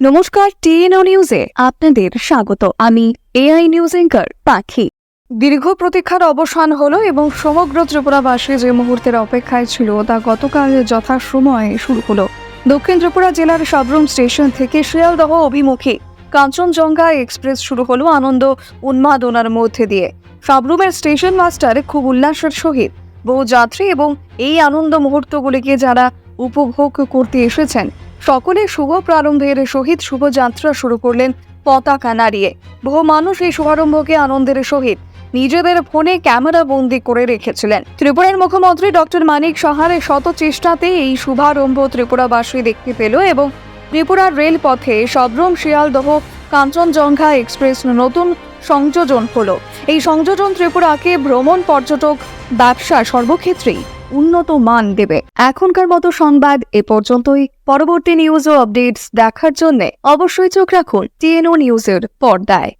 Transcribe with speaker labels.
Speaker 1: নমস্কার, টিএনও নিউজে আপনাদের স্বাগত। আমি এআই নিউজ এঙ্কার পাখি। দীর্ঘ প্রতীক্ষার অবসান হলো এবং সমগ্র ত্রিপুরাবাসী যে মুহূর্তের অপেক্ষায় ছিল তা গতকাল যথাসময়ে শুরু হলো। দক্ষিণ ত্রিপুরা জেলার সাবরুম স্টেশন থেকে শিয়ালদহ অভিমুখী কাঞ্চনজঙ্ঘা এক্সপ্রেস শুরু হলো আনন্দ উন্মাদনার মধ্যে দিয়ে। সাবরুমের স্টেশন মাস্টার খুব উল্লাসের সহিত বহু যাত্রী এবং এই আনন্দ মুহূর্তগুলিকে যারা উপভোগ করতে এসেছেন। সকলে শুভ প্রারম্ভের সহিত শুভযাত্রা শুরু করলেন পতাকা নাড়িয়ে। বহু মানুষ এই শুভারম্ভকে আনন্দের সহিত নিজেদের ফোনে ক্যামেরা বন্দি করে রেখেছিলেন। ত্রিপুরার মুখ্যমন্ত্রী ডক্টর মানিক সাহারের শত চেষ্টাতে এই শুভারম্ভ ত্রিপুরাবাসী দেখতে পেল এবং ত্রিপুরার রেলপথে সবরম শিয়ালদহ কাঞ্চনজঙ্ঘা এক্সপ্রেস নতুন সংযোজন হলো। এই সংযোজন ত্রিপুরাকে ভ্রমণ পর্যটক ব্যবসা সর্বক্ষেত্রেই উন্নত মান দেবে। এখনকার মতো সংবাদ এ পর্যন্তই। পরবর্তী নিউজ ও আপডেটস দেখার জন্য অবশ্যই চোখ রাখুন টিএনও নিউজের পর্দায়।